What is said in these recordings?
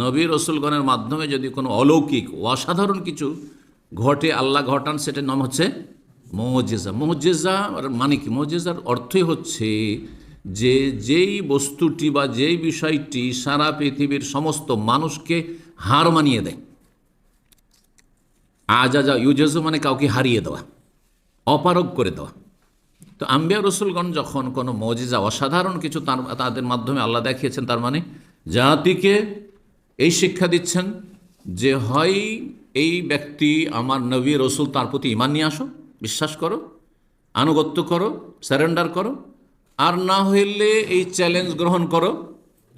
নবী রসুলগণের মাধ্যমে যদি কোনো অলৌকিক অসাধারণ কিছু ঘটে, আল্লাহ ঘটান, সেটার নাম হচ্ছে মহজেজা মৌজেজা মানে কি? মহজেজার অর্থই হচ্ছে যে যেই বস্তুটি বা যেই বিষয়টি সারা পৃথিবীর সমস্ত মানুষকে হার মানিয়ে দেয়। আজাজা, ইউজেজু মানে কাউকে হারিয়ে দেওয়া, অপারগ করে দেওয়া। তো আম্বিয়া রসুলগণ যখন কোনো মজিজা, অসাধারণ কিছু তার, তাদের মাধ্যমে আল্লাহ দেখিয়েছেন, তার মানে জাতিকে এই শিক্ষা দিচ্ছেন যে, হয় এই ব্যক্তি আমার নবী রসুল তার প্রতি ইমান নিয়ে আসো, বিশ্বাস করো, আনুগত্য করো স্যারেন্ডার করো, আর না হইলে এই চ্যালেঞ্জ গ্রহণ করো,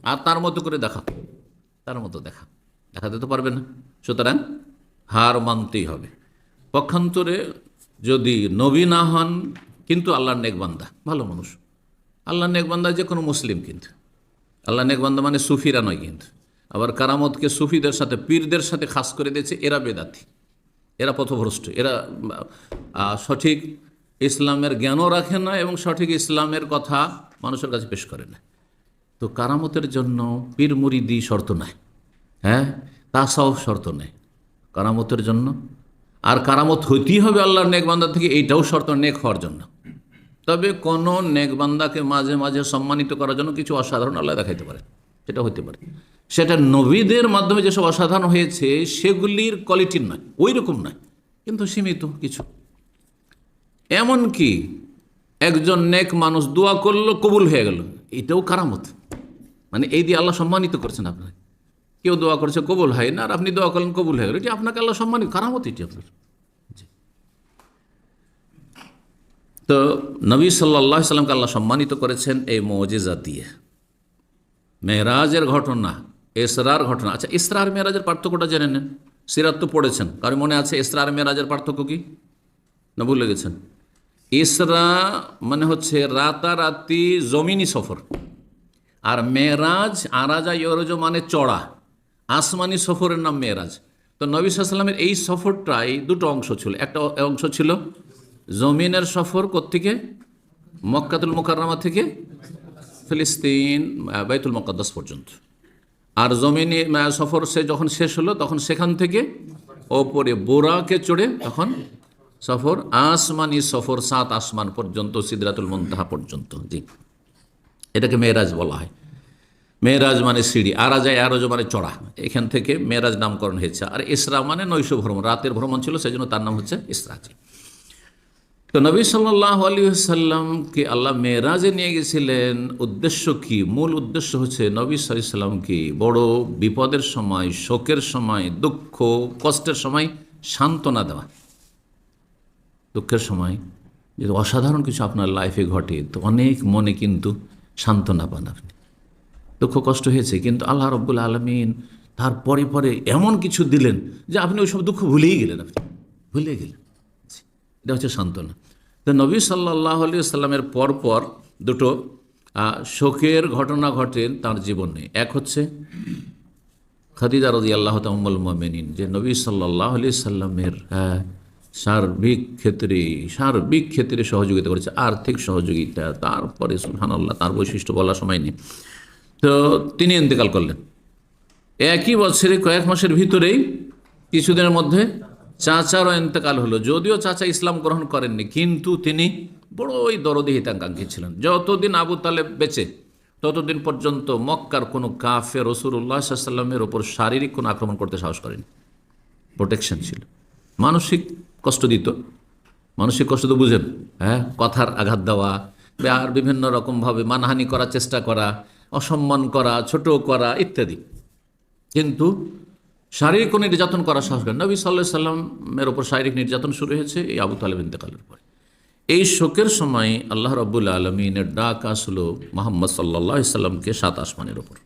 আর তার মতো করে দেখা, তার মতো দেখা, দেখাতে তো পারবে না। সুতরাং হার মানতেই হবে। পক্ষান্তরে যদি নবী না হন, কিন্তু আল্লাহর নেকবান্দা ভালো মানুষ। আল্লাহর নেকবান্দা যে কোনো মুসলিম কিন্তু। আল্লাহ নেকবান্দা মানে সুফিরা নয় কিন্তু। আবার কারামতকে সুফিদের সাথে, পীরদের সাথে খাস করে দিয়েছে, এরা বেদাতি। এরা পথভ্রষ্ট। এরা সঠিক ইসলামের জ্ঞানও রাখে না এবং সঠিক ইসলামের কথা মানুষের কাছে পেশ করে না। তো কারামতের জন্য পীর মুরিদি শর্ত নাই। হ্যাঁ? তা তাসাও শর্ত নেই। কারামতের জন্য। আর কারামত হইতেই হবে আল্লাহর নেকবান্দা থেকে, এইটাও শর্ত নেক হওয়ার জন্য। তবে কোনো নেকবান্দাকে মাঝে মাঝে সম্মানিত করার জন্য কিছু অসাধারণ আল্লাহ দেখাইতে পারে। সেটা হতে পারে। সেটা নবীদের মাধ্যমে যেসব অসাধারণ হয়েছে, সেগুলির কোয়ালিটির নয় ওই রকম নয়, কিন্তু সীমিত কিছু। এমন কি একজন নেক মানুষ দোয়া করল, কবুল হয়ে গেল, এটাও কারামত। মানে এই দিয়ে আল্লাহ সম্মানিত করছেন আপনাকে। কেউ দোয়া করছে, কবুল হয় না, আর আপনি দোয়া করলেন, কবুল হয়ে গেল, এটি আপনাকে আল্লাহ সম্মানিত, কারামত এটি আপনার। তো নবী সাল্লাহ সাল্লামকে আল্লাহ সম্মানিত করেছেন এই মজেজা দিয়ে। মেহরাজের ঘটনা এসরার ঘটনা। আচ্ছা ইসরার মেহরাজের পার্থক্যটা জেনে নেন। সিরাত তো পড়েছেন। কারণ মনে আছে ইসরার মেহরাজের পার্থক্য কি? না, ভুলে গেছেন ইসরা মানে হচ্ছে রাতারাতি জমিনি সফর। আর মেরাজ আরাজা ইয়রজ মানে চড়া। আসমানি সফরের নাম মেরাজ তো নবী সাল্লামের এই সফরটাই দুটো অংশ ছিল। একটা অংশ ছিল জমিনের সফর কোত্থেকে? মক্কাতুল মোকাররমা থেকে ফিলিস্তিন বাইতুল মকাদ্দাস পর্যন্ত। আর জমিনে সফর সে যখন শেষ হলো, তখন সেখান থেকে ওপরে বোরাকে চড়ে তখন সফর, আসমানি সফর, সাত আসমান পর্যন্ত, সিদরাতুল মন্তাহা পর্যন্ত। জি। এটাকে মেয়েরাজ বলা হয়। মেয়েরাজ মানে সিঁড়ি আরাজায় আরজ মানে চড়া। এখান থেকে মেয়েরাজ নামকরণ হয়েছে। আর ইসরা মানে নৈশ ভ্রমণ, রাতের ভ্রমণ ছিল সেই জন্য তার নাম হচ্ছে ইসরাজি তো নবী সাল্লাহ আলী সাল্লামকে আল্লাহ মেয়েরাজে নিয়ে গেছিলেন। উদ্দেশ্য কি? মূল উদ্দেশ্য হচ্ছে নবী সাল্লামকে বড় বিপদের সময়, শোকের সময়, দুঃখ, কষ্টের সময় সান্ত্বনা দেওয়া। দুঃখের সময় যদি অসাধারণ কিছু আপনার লাইফে ঘটে, তো অনেক মনে কিন্তু সান্ত্বনা পান আপনি। দুঃখ, কষ্ট হয়েছে, কিন্তু আল্লাহ রব্বুল আলমিন তার পরে পরে এমন কিছু দিলেন যে আপনি ওই সব দুঃখ ভুলেই গেলেন আপনি। ভুলে গেলেন। এটা হচ্ছে সান্ত্বনা। তো নবী সাল্লাহ আলি সাল্লামের পরপর দুটো শোকের ঘটনা ঘটেন তার জীবনে। এক হচ্ছে খাদিজা রাজি আল্লাহ তাম্মুল মোমেনিন, যে নবী সাল্লাহ আলি সাল্লামের সার্বিক ক্ষেত্রে সার্বিক ক্ষেত্রে সহযোগিতা করেছে, আর্থিক সহযোগিতা, তারপরে সুলহান আল্লাহ তার বৈশিষ্ট্য বলার সময় নেই। তো তিনি ইন্তেকাল করলেন। একই বছরে কয়েক মাসের ভিতরেই, কিছুদিনের মধ্যে চাচারও ইন্তেকাল হলো। যদিও চাচা ইসলাম গ্রহণ করেননি, কিন্তু তিনি বড়ই দরদি হিতাকাঙ্ক্ষী ছিলেন। যতদিন আবু তালেব বেঁচে, ততদিন পর্যন্ত মক্কার কোনো কাফে রসুল্লাহ সাল্লামের ওপর শারীরিক কোনো আক্রমণ করতে সাহস করেনি। প্রোটেকশন ছিল। মানসিক কষ্ট দিত। মানসিক কষ্ট তো বুঝেন হ্যাঁ? কথার আঘাত দেওয়া, আর বিভিন্ন রকমভাবে মানহানি করার চেষ্টা করা, অসম্মান করা, ছোট করা ইত্যাদি। কিন্তু শারীরিক কোনো নির্যাতন করা সাহস করেন নবী সাল্লাহ সাল্লামের ওপর শারীরিক নির্যাতন শুরু হয়েছে এই আবু তালেব ইন্তেকালের পরে এই শোকের সময় আল্লাহ রবুল্লা আলমিনের ডাক আসলো মোহাম্মদ সাল্লাহ সাল্লামকে সাত আসমানের ওপর।